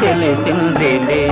తెలిసిందిలే.